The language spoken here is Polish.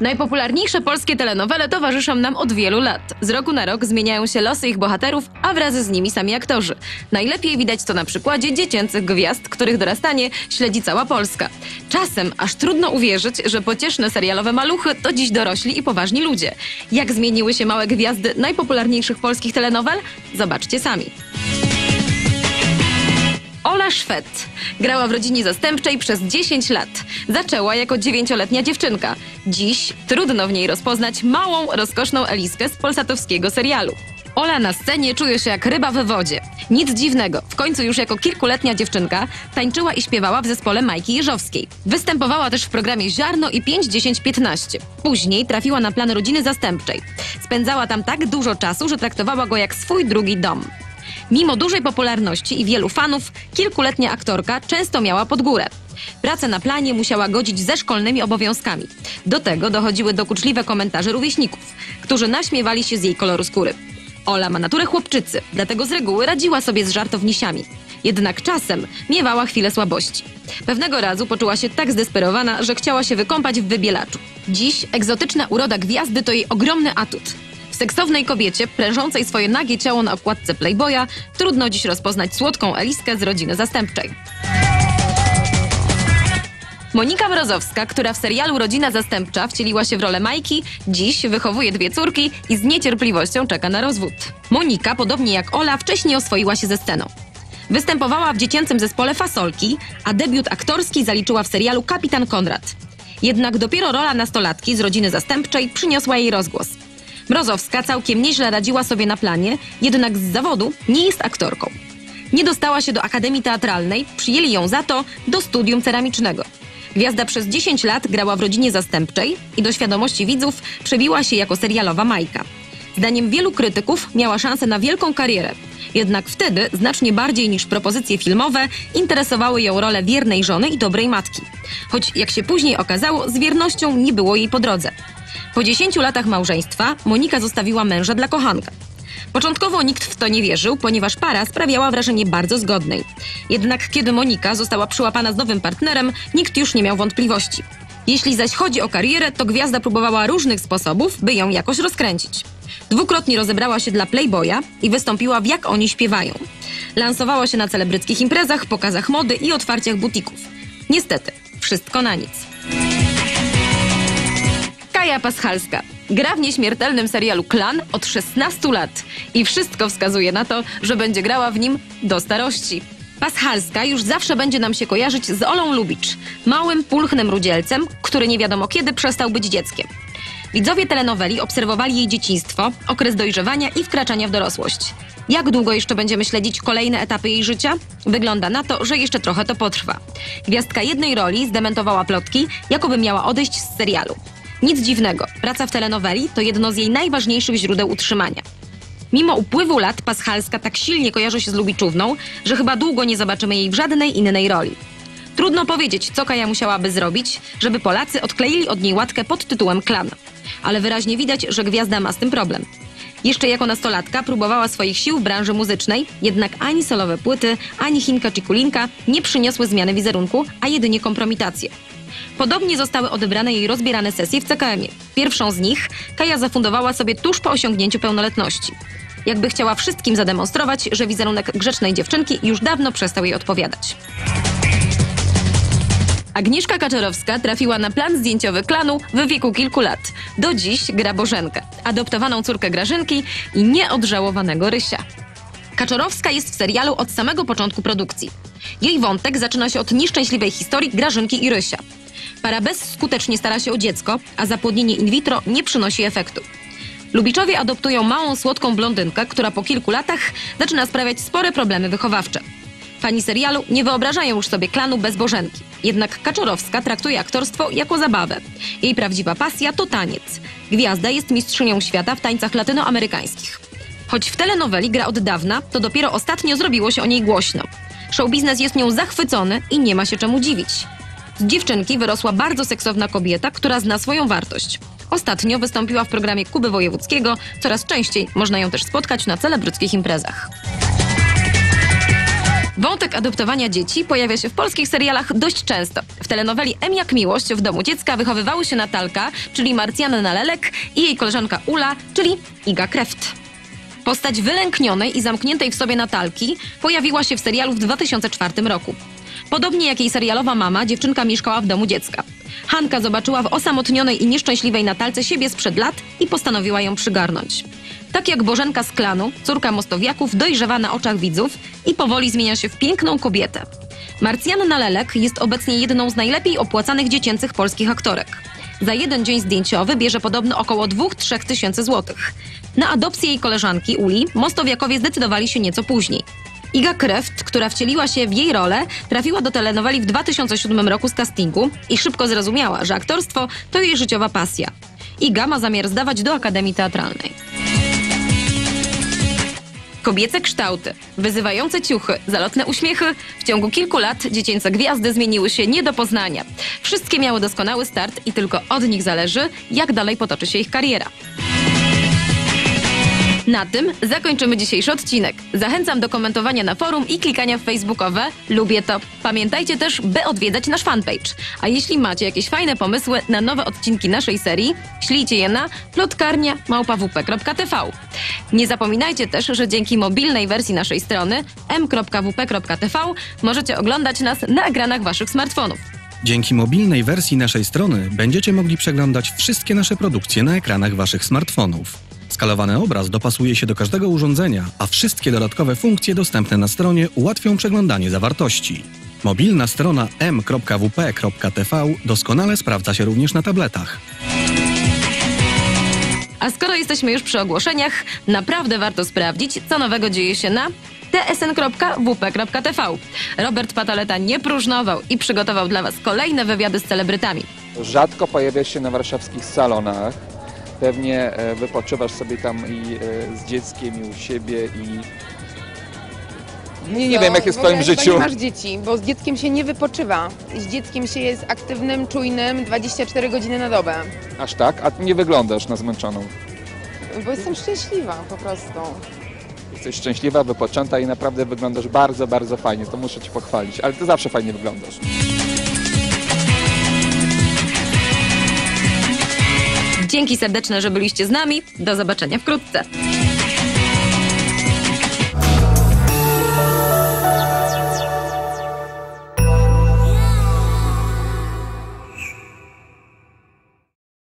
Najpopularniejsze polskie telenowele towarzyszą nam od wielu lat. Z roku na rok zmieniają się losy ich bohaterów, a wraz z nimi sami aktorzy. Najlepiej widać to na przykładzie dziecięcych gwiazd, których dorastanie śledzi cała Polska. Czasem aż trudno uwierzyć, że pocieszne serialowe maluchy to dziś dorośli i poważni ludzie. Jak zmieniły się małe gwiazdy najpopularniejszych polskich telenowel? Zobaczcie sami. Ola Szwed. Grała w rodzinie zastępczej przez 10 lat. Zaczęła jako dziewięcioletnia dziewczynka. Dziś trudno w niej rozpoznać małą, rozkoszną Eliskę z polsatowskiego serialu. Ola na scenie czuje się jak ryba w wodzie. Nic dziwnego, w końcu już jako kilkuletnia dziewczynka tańczyła i śpiewała w zespole Majki Jeżowskiej. Występowała też w programie Ziarno i 5, 10, 15. Później trafiła na plan rodziny zastępczej. Spędzała tam tak dużo czasu, że traktowała go jak swój drugi dom. Mimo dużej popularności i wielu fanów, kilkuletnia aktorka często miała pod górę. Pracę na planie musiała godzić ze szkolnymi obowiązkami. Do tego dochodziły dokuczliwe komentarze rówieśników, którzy naśmiewali się z jej koloru skóry. Ola ma naturę chłopczycy, dlatego z reguły radziła sobie z żartownisiami. Jednak czasem miewała chwilę słabości. Pewnego razu poczuła się tak zdesperowana, że chciała się wykąpać w wybielaczu. Dziś egzotyczna uroda gwiazdy to jej ogromny atut. Seksownej kobiecie, prężącej swoje nagie ciało na okładce Playboya, trudno dziś rozpoznać słodką Eliskę z rodziny zastępczej. Monika Mrozowska, która w serialu Rodzina Zastępcza wcieliła się w rolę Majki, dziś wychowuje dwie córki i z niecierpliwością czeka na rozwód. Monika, podobnie jak Ola, wcześniej oswoiła się ze sceną. Występowała w dziecięcym zespole Fasolki, a debiut aktorski zaliczyła w serialu Kapitan Konrad. Jednak dopiero rola nastolatki z rodziny zastępczej przyniosła jej rozgłos. Mrozowska całkiem nieźle radziła sobie na planie, jednak z zawodu nie jest aktorką. Nie dostała się do Akademii Teatralnej, przyjęli ją za to do studium ceramicznego. Gwiazda przez 10 lat grała w rodzinie zastępczej i do świadomości widzów przebiła się jako serialowa Majka. Zdaniem wielu krytyków miała szansę na wielką karierę. Jednak wtedy, znacznie bardziej niż propozycje filmowe, interesowały ją role wiernej żony i dobrej matki. Choć, jak się później okazało, z wiernością nie było jej po drodze. Po 10 latach małżeństwa Monika zostawiła męża dla kochanka. Początkowo nikt w to nie wierzył, ponieważ para sprawiała wrażenie bardzo zgodnej. Jednak kiedy Monika została przyłapana z nowym partnerem, nikt już nie miał wątpliwości. Jeśli zaś chodzi o karierę, to gwiazda próbowała różnych sposobów, by ją jakoś rozkręcić. Dwukrotnie rozebrała się dla Playboya i wystąpiła w Jak oni śpiewają. Lansowała się na celebryckich imprezach, pokazach mody i otwarciach butików. Niestety, wszystko na nic. Kaja Paschalska. Gra w nieśmiertelnym serialu Klan od 16 lat i wszystko wskazuje na to, że będzie grała w nim do starości. Paschalska już zawsze będzie nam się kojarzyć z Olą Lubicz, małym, pulchnym rudzielcem, który nie wiadomo kiedy przestał być dzieckiem. Widzowie telenoweli obserwowali jej dzieciństwo, okres dojrzewania i wkraczania w dorosłość. Jak długo jeszcze będziemy śledzić kolejne etapy jej życia? Wygląda na to, że jeszcze trochę to potrwa. Gwiazdka jednej roli zdementowała plotki, jakoby miała odejść z serialu. Nic dziwnego, praca w telenoweli to jedno z jej najważniejszych źródeł utrzymania. Mimo upływu lat Paschalska tak silnie kojarzy się z Lubiczówną, że chyba długo nie zobaczymy jej w żadnej innej roli. Trudno powiedzieć, co Kaja musiałaby zrobić, żeby Polacy odkleili od niej łatkę pod tytułem Klan. Ale wyraźnie widać, że gwiazda ma z tym problem. Jeszcze jako nastolatka próbowała swoich sił w branży muzycznej, jednak ani solowe płyty, ani Chinka czy Kulinka nie przyniosły zmiany wizerunku, a jedynie kompromitację. Podobnie zostały odebrane jej rozbierane sesje w CKM-ie. Pierwszą z nich Kaja zafundowała sobie tuż po osiągnięciu pełnoletności. Jakby chciała wszystkim zademonstrować, że wizerunek grzecznej dziewczynki już dawno przestał jej odpowiadać. Agnieszka Kaczorowska trafiła na plan zdjęciowy klanu w wieku kilku lat. Do dziś gra Bożenkę, adoptowaną córkę Grażynki i nieodżałowanego Rysia. Kaczorowska jest w serialu od samego początku produkcji. Jej wątek zaczyna się od nieszczęśliwej historii Grażynki i Rysia. Para bezskutecznie stara się o dziecko, a zapłodnienie in vitro nie przynosi efektu. Lubiczowie adoptują małą, słodką blondynkę, która po kilku latach zaczyna sprawiać spore problemy wychowawcze. Fani serialu nie wyobrażają już sobie klanu bez Bożenki. Jednak Kaczorowska traktuje aktorstwo jako zabawę. Jej prawdziwa pasja to taniec. Gwiazda jest mistrzynią świata w tańcach latynoamerykańskich. Choć w telenoweli gra od dawna, to dopiero ostatnio zrobiło się o niej głośno. Showbiznes jest nią zachwycony i nie ma się czemu dziwić. Z dziewczynki wyrosła bardzo seksowna kobieta, która zna swoją wartość. Ostatnio wystąpiła w programie Kuby Wojewódzkiego, coraz częściej można ją też spotkać na celebryckich imprezach. Wątek adoptowania dzieci pojawia się w polskich serialach dość często. W telenoweli M jak miłość w domu dziecka wychowywały się Natalka, czyli Marcjana Lelek i jej koleżanka Ula, czyli Iga Kreft. Postać wylęknionej i zamkniętej w sobie Natalki pojawiła się w serialu w 2004 roku. Podobnie jak jej serialowa mama, dziewczynka mieszkała w domu dziecka. Hanka zobaczyła w osamotnionej i nieszczęśliwej Natalce siebie sprzed lat i postanowiła ją przygarnąć. Tak jak Bożenka z klanu, córka Mostowiaków dojrzewa na oczach widzów i powoli zmienia się w piękną kobietę. Marcjanna Lelek jest obecnie jedną z najlepiej opłacanych dziecięcych polskich aktorek. Za jeden dzień zdjęciowy bierze podobno około 2-3 tysięcy złotych. Na adopcję jej koleżanki Uli Mostowiakowie zdecydowali się nieco później. Iga Kreft, która wcieliła się w jej rolę, trafiła do telenoweli w 2007 roku z castingu i szybko zrozumiała, że aktorstwo to jej życiowa pasja. Iga ma zamiar zdawać do Akademii Teatralnej. Kobiece kształty, wyzywające ciuchy, zalotne uśmiechy. W ciągu kilku lat dziecięce gwiazdy zmieniły się nie do poznania. Wszystkie miały doskonały start i tylko od nich zależy, jak dalej potoczy się ich kariera. Na tym zakończymy dzisiejszy odcinek. Zachęcam do komentowania na forum i klikania w facebookowe. Lubię to. Pamiętajcie też, by odwiedzać nasz fanpage. A jeśli macie jakieś fajne pomysły na nowe odcinki naszej serii, ślijcie je na plotkarnia.małpawp.tv. Nie zapominajcie też, że dzięki mobilnej wersji naszej strony m.wp.tv możecie oglądać nas na ekranach waszych smartfonów. Dzięki mobilnej wersji naszej strony będziecie mogli przeglądać wszystkie nasze produkcje na ekranach waszych smartfonów. Skalowany obraz dopasuje się do każdego urządzenia, a wszystkie dodatkowe funkcje dostępne na stronie ułatwią przeglądanie zawartości. Mobilna strona m.wp.tv doskonale sprawdza się również na tabletach. A skoro jesteśmy już przy ogłoszeniach, naprawdę warto sprawdzić, co nowego dzieje się na tsn.wp.tv. Robert Pataleta nie próżnował i przygotował dla Was kolejne wywiady z celebrytami. Rzadko pojawia się na warszawskich salonach. Pewnie e, wypoczywasz sobie tam i e, z dzieckiem i u siebie i... Nie, nie Co? wiem, jak jest w twoim życiu. Nie masz dzieci, bo z dzieckiem się nie wypoczywa. Z dzieckiem się jest aktywnym, czujnym 24 godziny na dobę. Aż tak? A nie wyglądasz na zmęczoną. Bo jestem szczęśliwa po prostu. Jesteś szczęśliwa, wypoczęta i naprawdę wyglądasz bardzo, bardzo fajnie. To muszę ci pochwalić, ale ty zawsze fajnie wyglądasz. Dzięki serdeczne, że byliście z nami. Do zobaczenia wkrótce.